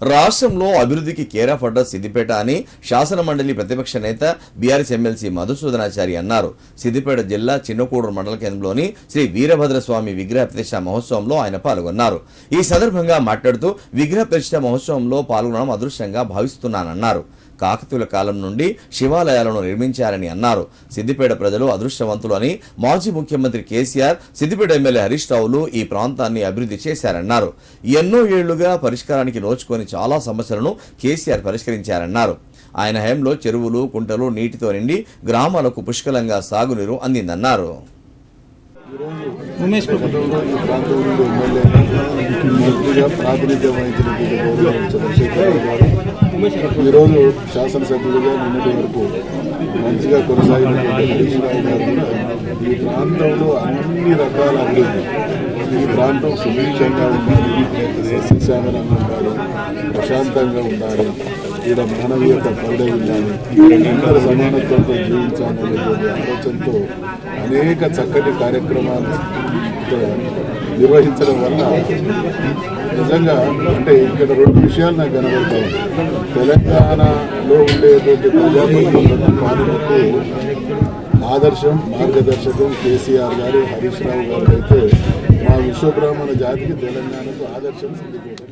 రాష్ట్రంలో అభివృద్ధికి కేరాఫడ్డ సిద్దిపేట అని శాసన మండలి ప్రతిపక్ష నేత బీఆర్ఎస్ ఎమ్మెల్సీ మధుసూదనాచారి అన్నారు. సిద్దిపేట జిల్లా చిన్నకూడూరు మండల కేంద్రంలోని శ్రీ వీరభద్ర స్వామి విగ్రహ ప్రతిష్ట మహోత్సవంలో ఆయన పాల్గొన్నారు. ఈ సందర్భంగా మాట్లాడుతూ విగ్రహ ప్రతిష్ట మహోత్సవంలో పాల్గొనడం అదృష్టంగా భావిస్తున్నానన్నారు. కాకతీయుల కాలం నుండి శివాలయాలను నిర్మించారని అన్నారు. సిద్దిపేట ప్రజలు అదృష్టవంతులు అని మాజీ ముఖ్యమంత్రి కేసీఆర్ సిద్దిపేట ఎమ్మెల్యే హరీష్ రావులు ఈ ప్రాంతాన్ని అభివృద్ధి చేశారన్నారు. ఎన్నో ఏళ్ళుగా పరిష్కారానికి నోచుకొని చాలా సమస్యలను కేసీఆర్ పరిష్కరించారన్నారు. ఆయన హయంలో చెరువులు కుంటలు నీటితో నిండి గ్రామాలకు పుష్కలంగా సాగునీరు అందిందన్నారు. ఉమేష్ బాబు. మంత్రిగా ప్రాతినిధ్యం వహించినటువంటి గౌరవ చంద్రశేఖర్ గారు ఈరోజు శాసనసభ్యులుగా నిన్నటి వరకు మంచిగా కొనసాగినటువంటి హరీష్ రావు గారు ఈ ప్రాంతంలో అన్ని రకాల అభివృద్ధి ఈ ప్రాంతం సుభిక్షంగా ఉండాలి సస్యశ్యామలంగా ఉండాలి ప్రశాంతంగా ఉండాలి ఈడ మానవీయత పరుడై అందరూ సమానత్వంతో జీవించాలనే ఆలోచనతో అనేక చక్కటి కార్యక్రమాలు నిర్వహించడం వల్ల నిజంగా అంటే ఇక్కడ రెండు విషయాలు నాకు కనబడతాయి. తెలంగాణలో ఉండేటువంటి ప్రజాప్రతినిధులకు పాలనకు ఆదర్శం మార్గదర్శకం కేసీఆర్ గారు హరీష్ రావు గారు అయితే మా విశ్వబ్రాహ్మణ జాతికి తెలంగాణకు ఆదర్శం సిద్ధిపేట